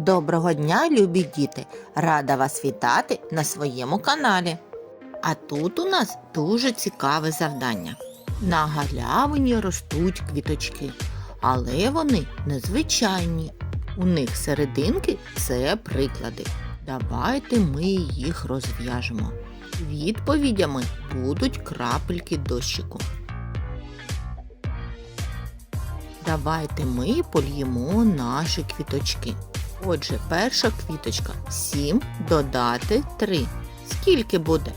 Доброго дня, любі діти! Рада вас вітати на своєму каналі. А тут у нас дуже цікаве завдання. На галявині ростуть квіточки, але вони незвичайні. У них серединки це приклади. Давайте ми їх розв'яжемо. Відповідями будуть крапельки дощику. Давайте ми польємо наші квіточки. Отже, перша квіточка 7 додати 3. Скільки буде?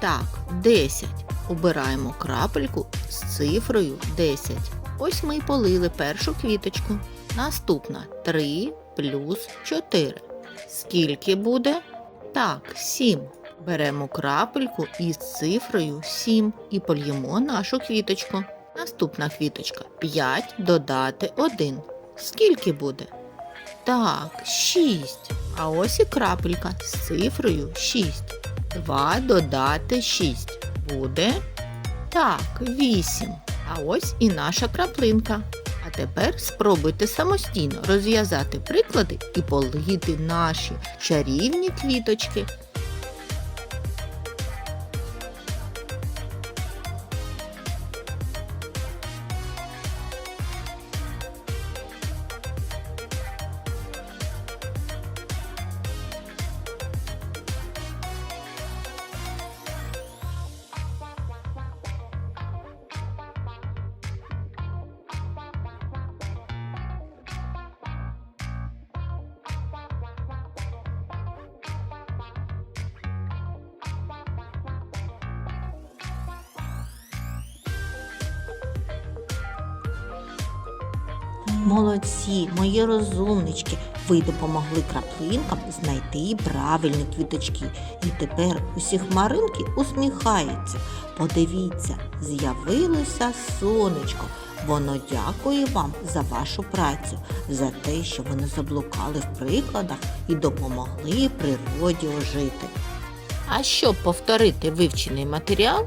Так, 10. Обираємо крапельку з цифрою 10. Ось ми й полили першу квіточку. Наступна 3 плюс 4. Скільки буде? Так, 7. Беремо крапельку із цифрою 7 і польємо нашу квіточку. Наступна квіточка 5 додати 1. Скільки буде? Так, 6. А ось і крапелька з цифрою 6. 2 додати 6. Буде? Так, 8. А ось і наша краплинка. А тепер спробуйте самостійно розв'язати приклади і полити наші чарівні квіточки. Молодці, мої розумнички, ви допомогли краплинкам знайти правильні квіточки. І тепер усі хмаринки усміхаються. Подивіться, з'явилося сонечко. Воно дякує вам за вашу працю, за те, що ви не заблукали в прикладах і допомогли природі ожити. А щоб повторити вивчений матеріал,